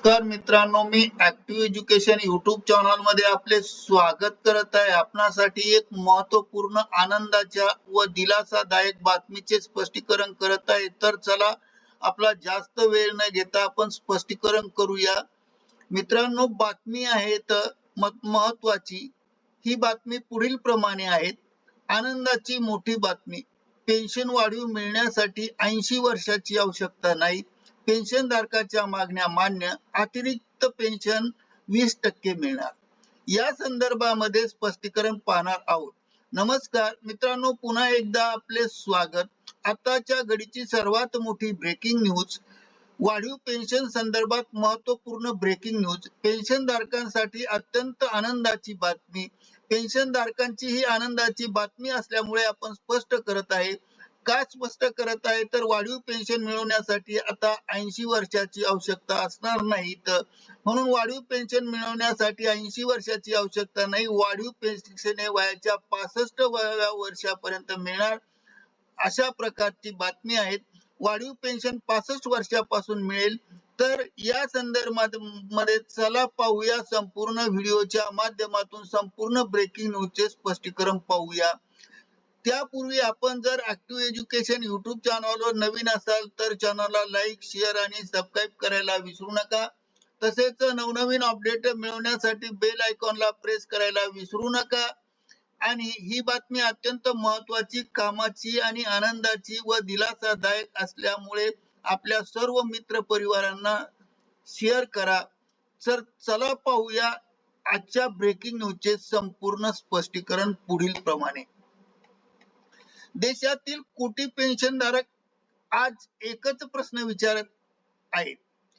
नमस्कार मित्रांनो मी ऍक्टिव्ह एज्युकेशन युट्यूब चॅनलमध्ये आपले स्वागत करत आहे. आपणासाठी एक महत्त्वपूर्ण आनंदाच्या व दिलासादायक बातमीचे स्पष्टीकरण करत आहे. तर चला आपला जास्त वेळ न घेता आपण स्पष्टीकरण करूया. मित्रांनो बातमी आहे तर महत्वाची ही बातमी पुढील प्रमाणे आहेत. आनंदाची मोठी बातमी. पेन्शन वाढीव मिळण्यासाठी ऐंशी वर्षाची आवश्यकता नाही. पेन्शन धारकाच्या मागण्या मान्य अतिरिक्त पेन्शन वीस टक्के मिळणार. या संदर्भामध्ये स्पष्टीकरण पाहणार आहोत. नमस्कार मित्रांनो पुन्हा एकदा आपले स्वागत. आताच्या घडीची सर्वात मोठी ब्रेकिंग न्यूज वाढीव पेन्शन संदर्भात महत्त्वपूर्ण ब्रेकिंग न्यूज पेन्शन धारकांसाठी अत्यंत आनंदाची बातमी. पेन्शन धारकांची ही आनंदाची बातमी असल्यामुळे आपण स्पष्ट करत आहे का स्पष्ट करत आहे तर वाढीव पेन्शन मिळवण्यासाठी आता ऐंशी वर्षाची आवश्यकता असणार नाही तर म्हणून वाढीव पेन्शन मिळवण्यासाठी ऐंशी वर्षाची आवश्यकता नाही वाढीव पेन्शन हे वयाच्या पासष्ट वयाव्या वर्षापर्यंत मिळणार. अशा प्रकारची बातमी आहेत. वाढीव पेन्शन पासष्ट वर्षापासून मिळेल. तर या संदर्भात मध्ये चला पाहूया संपूर्ण व्हिडिओच्या माध्यमातून संपूर्ण ब्रेकिंग न्यूजचे स्पष्टीकरण पाहूया. त्यापूर्वी आपण जर ऍक्टिव्ह एज्युकेशन युट्यूब चॅनलवर नवीन असाल तर चॅनलला लाईक शेअर आणि सबस्क्राईब करायला विसरू नका. तसेच नवनवीन अपडेट मिळवण्यासाठी बेल आयकॉनला प्रेस करायला विसरू नका. आणि ही बातमी अत्यंत महत्वाची कामाची आणि आनंदाची व दिलासादायक असल्यामुळे आपल्या सर्व मित्र परिवारांना शेअर करा. तर चला पाहूया आजच्या ब्रेकिंग न्यूजचे संपूर्ण स्पष्टीकरण पुढील प्रमाणे देशातील कोटी पेन्शनधारक आज एकच प्रश्न विचारत आहेत.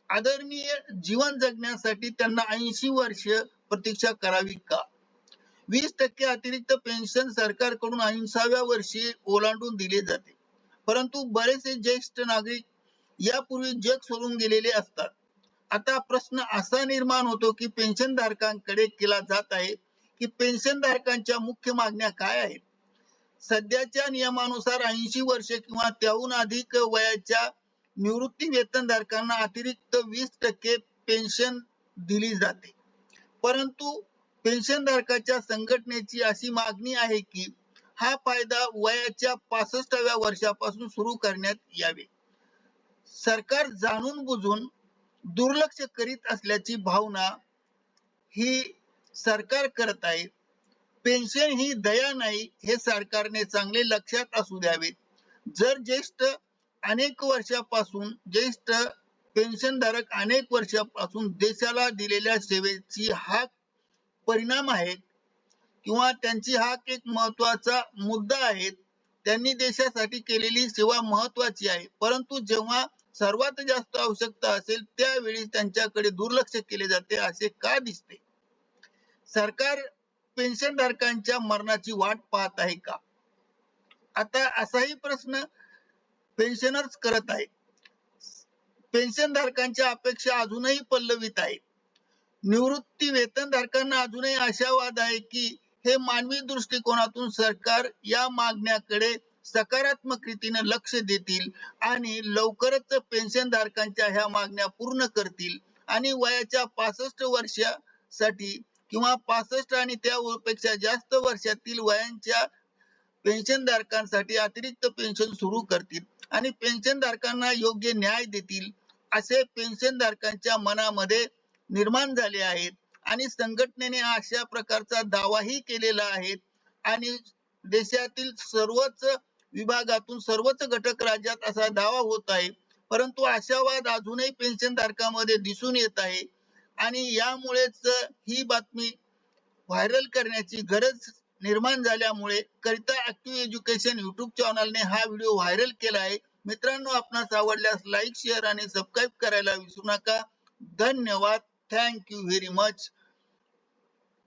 आदरणीय जीवन जगण्यासाठी त्यांना ऐंशी वर्ष प्रतीक्षा करावी का? वीस टक्के अतिरिक्त पेन्शन सरकारकडून ऐंसाव्या वर्षी ओलांडून दिले जाते. परंतु बरेचसे ज्येष्ठ नागरिक यापूर्वी जग सोडून गेलेले असतात. आता प्रश्न असा निर्माण होतो की पेन्शन धारकांकडे केला जात आहे की पेन्शन धारकांच्या मुख्य मागण्या काय आहेत? सध्याच्या नियमानुसार ऐंशी वर्षे किंवा त्याहून अधिक वयाच्या निवृत्ती वेतनधारकांना अतिरिक्त वीस टक्के पेन्शन दिली जाते. परंतु पेन्शन धारकाच्या संघटनेची अशी मागणी आहे की हा फायदा वयाच्या पासष्टाव्या वर्षापासून सुरू करण्यात यावे. सरकार जाणून बुजून दुर्लक्ष करीत असल्याची भावना ही सरकार करत आहे. पेन्शन ही दया नाही हे सरकारने चांगले लक्षात असू द्यावे जर ज्येष्ठ अनेक वर्षापासून ज्येष्ठ पेन्शनधारक अनेक वर्षापासून देशाला दिलेल्या सेवेची हा परिणाम आहे किंवा त्यांची हा एक महत्त्वाचा मुद्दा आहे त्यांनी देशासाठी केलेली सेवा महत्वाची आहे. परंतु जेव्हा सर्वात जास्त आवश्यकता असेल त्यावेळी त्यांच्याकडे दुर्लक्ष केले जाते असे का दिसते? सरकार पेन्शन धारकांच्या मरणाची वाट पाहत आहे का? आता असाही प्रश्न पेन्शनर्स करत आहे पेन्शन धारकांच्या अपेक्षा अजूनही पल्लवित आहे निवृत्ती वेतन धारकांना अजूनही आशावाद आहे की हे मानवी दृष्टिकोनातून सरकार या मागण्याकडे सकारात्मक रीतीने लक्ष देतील आणि लवकरच पेन्शन धारकांच्या ह्या मागण्या पूर्ण करतील आणि वयाच्या पासष्ट वर्षासाठी किंवा पासष्ट आणि त्यापेक्षा जास्त वर्षातील वयांच्या पेन्शन धारकांसाठी अतिरिक्त पेन्शन सुरू करतील आणि पेन्शन धारकांना योग्य न्याय देतील असे पेन्शन धारकांच्या मनामध्ये निर्माण झाले आहेत आणि संघटनेने अशा प्रकारचा दावाही केलेला आहे. आणि देशातील सर्वच विभागातून सर्वच घटक राज्यात असा दावा होत आहे. परंतु आशावाद अजूनही पेन्शन धारकांमध्ये दिसून येत आहे. आणि यामुळेच ही बातमी व्हायरल करण्याची गरज निर्माण झाल्यामुळे करिता ऍक्टिव्ह एज्युकेशन युट्यूब चॅनलने हा व्हिडिओ व्हायरल केला आहे. मित्रांनो आपणास आवडल्यास लाईक शेअर आणि सबस्क्राईब करायला विसरू नका. धन्यवाद. Thank you very much